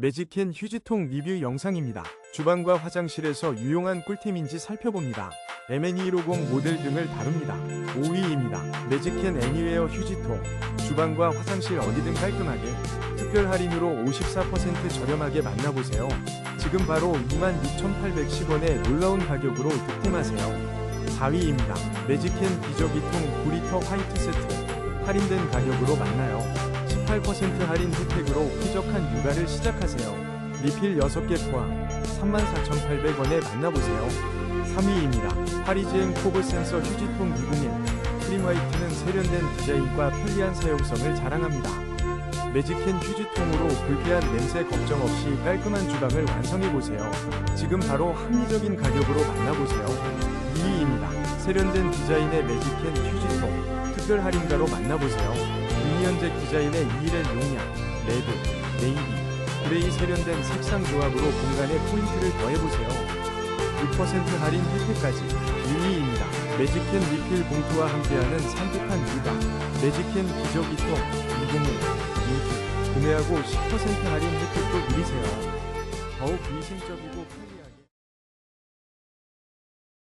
매직캔 휴지통 리뷰 영상입니다. 주방과 화장실에서 유용한 꿀템인지 살펴봅니다. MN210 모델 등을 다룹니다. 5위입니다. 매직캔 애니웨어 휴지통. 주방과 화장실 어디든 깔끔하게 특별 할인으로 54% 저렴하게 만나보세요. 지금 바로 26,810원의 놀라운 가격으로 득템하세요. 4위입니다. 매직캔 기저귀통 9리터 화이트 세트. 할인된 가격으로 만나요. 18% 할인 혜택으로 쾌적한 육아를 시작하세요. 리필 6개 포함 34,800원에 만나보세요. 3위입니다. 파리지엔 코브 센서 휴지통 201. 크림 화이트는 세련된 디자인과 편리한 사용성을 자랑합니다. 매직캔 휴지통으로 불쾌한 냄새 걱정 없이 깔끔한 주방을 완성해보세요. 지금 바로 합리적인 가격으로 만나보세요. 2위입니다. 세련된 디자인의 매직캔 휴지통 특별 할인가로 만나보세요. 유니언잭 디자인의 2일의 용량, 레드, 네이비, 그레이 세련된 색상 조합으로 공간에 포인트를 더해보세요. 6% 할인 혜택까지 1위입니다. 매직캔 리필 봉투와 함께하는 산뜻한 육아 매직캔 기저귀통 201 인기 구매하고 10% 할인 혜택도 누리세요. 더욱 위생적이고 편리한